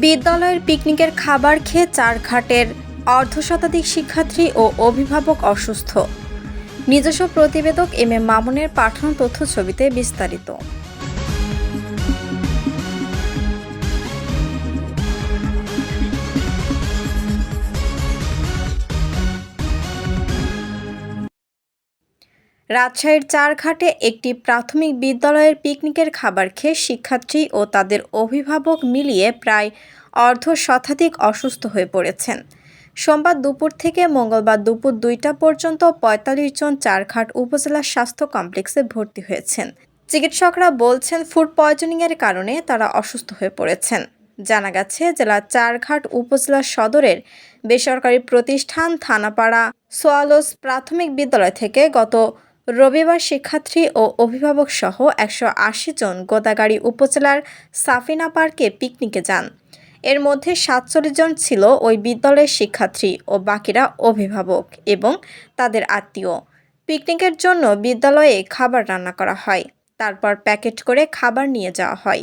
বিদ্যালয়ের পিকনিকের খাবার খেয়ে চারঘাটের অর্ধশতাধিক শিক্ষার্থী ও অভিভাবক অসুস্থ। নিজস্ব প্রতিবেদক এম এ মামুনের পাঠানো তথ্য ছবিতে বিস্তারিত। রাজশাহীর চারঘাটে একটি প্রাথমিক বিদ্যালয়ের পিকনিকের খাবার খেয়ে শিক্ষার্থী ও তাদের অভিভাবক মিলিয়ে প্রায় অর্ধ শতাধিক অসুস্থ হয়ে পড়েছেন। সোমবার দুপুর থেকে মঙ্গলবার দুপুর দুইটা পর্যন্ত পঁয়তাল্লিশ জন চারঘাট উপজেলা স্বাস্থ্য কমপ্লেক্সে ভর্তি হয়েছেন। চিকিৎসকরা বলছেন, ফুড পয়জনিংয়ের কারণে তারা অসুস্থ হয়ে পড়েছেন। জানা গেছে জেলা চারঘাট উপজেলা সদরের বেসরকারি প্রতিষ্ঠান থানাপাড়া সোয়ালোস প্রাথমিক বিদ্যালয় থেকে গত রবিবার শিক্ষার্থী ও অভিভাবক সহ একশো আশি জন গোদাগাড়ি উপজেলার সাফিনা পার্কে পিকনিকে যান। এর মধ্যে সাতচল্লিশ জন ছিল ওই বিদ্যালয়ের শিক্ষার্থী ও বাকিরা অভিভাবক এবং তাদের আত্মীয়। পিকনিকের জন্য বিদ্যালয়ে খাবার রান্না করা হয়, তারপর প্যাকেট করে খাবার নিয়ে যাওয়া হয়।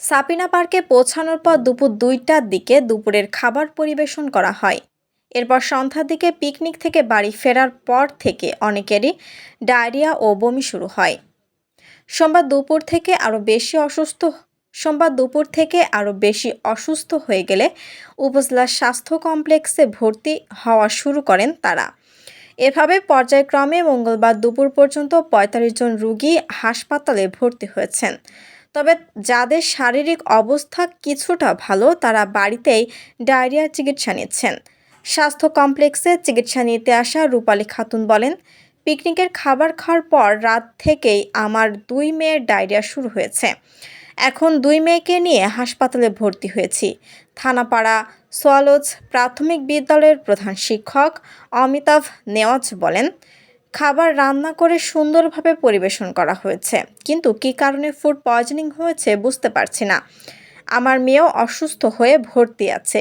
সাপিনা পার্কে পৌঁছানোর পর দুপুর দুইটার দিকে দুপুরের খাবার পরিবেশন করা হয়। এরপর সন্ধ্যার দিকে পিকনিক থেকে বাড়ি ফেরার পর থেকে অনেকেরই ডায়রিয়া ও বমি শুরু হয়। সোমবার দুপুর থেকে আরও বেশি অসুস্থ, সোমবার দুপুর থেকে আরও বেশি অসুস্থ হয়ে গেলে উপজেলা স্বাস্থ্য কমপ্লেক্সে ভর্তি হওয়া শুরু করেন তারা। এভাবে পর্যায়ক্রমে মঙ্গলবার দুপুর পর্যন্ত পঁয়তাল্লিশ জন রুগী হাসপাতালে ভর্তি হয়েছেন। তবে যাদের শারীরিক অবস্থা কিছুটা ভালো, তারা বাড়িতেই ডায়রিয়ার চিকিৎসা নিচ্ছেন। স্বাস্থ্য কমপ্লেক্সে চিকিৎসা নিতে আসা রূপালী খাতুন বলেন, পিকনিকের খাবার খাওয়ার পর রাত থেকেই আমার দুই মেয়ের ডায়রিয়া শুরু হয়েছে। এখন দুই মেয়েকে নিয়ে হাসপাতালে ভর্তি হয়েছি। থানাপাড়া সোয়ালোজ প্রাথমিক বিদ্যালয়ের প্রধান শিক্ষক অমিতাভ নেওয়াজ বলেন, খাবার রান্না করে সুন্দরভাবে পরিবেশন করা হয়েছে, কিন্তু কী কারণে ফুড পয়জনিং হয়েছে বুঝতে পারছি না। আমার মেয়েও অসুস্থ হয়ে ভর্তি আছে।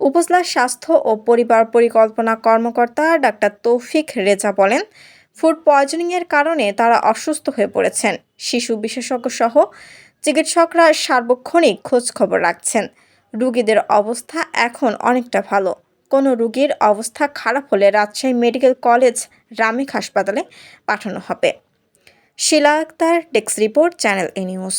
উপজেলা স্বাস্থ্য ও পরিবার পরিকল্পনা কর্মকর্তা ডাক্তার তৌফিক রেজা বলেন, ফুড পয়জনিংয়ের কারণে তারা অসুস্থ হয়ে পড়েছেন। শিশু বিশেষজ্ঞ সহ চিকিৎসকরা সার্বক্ষণিক খোঁজখবর রাখছেন। রুগীদের অবস্থা এখন অনেকটা ভালো। কোনো রুগীর অবস্থা খারাপ হলে রাজশাহী মেডিকেল কলেজ রামিক হাসপাতালে পাঠানো হবে। Shila Akter, desk report, Channel A News.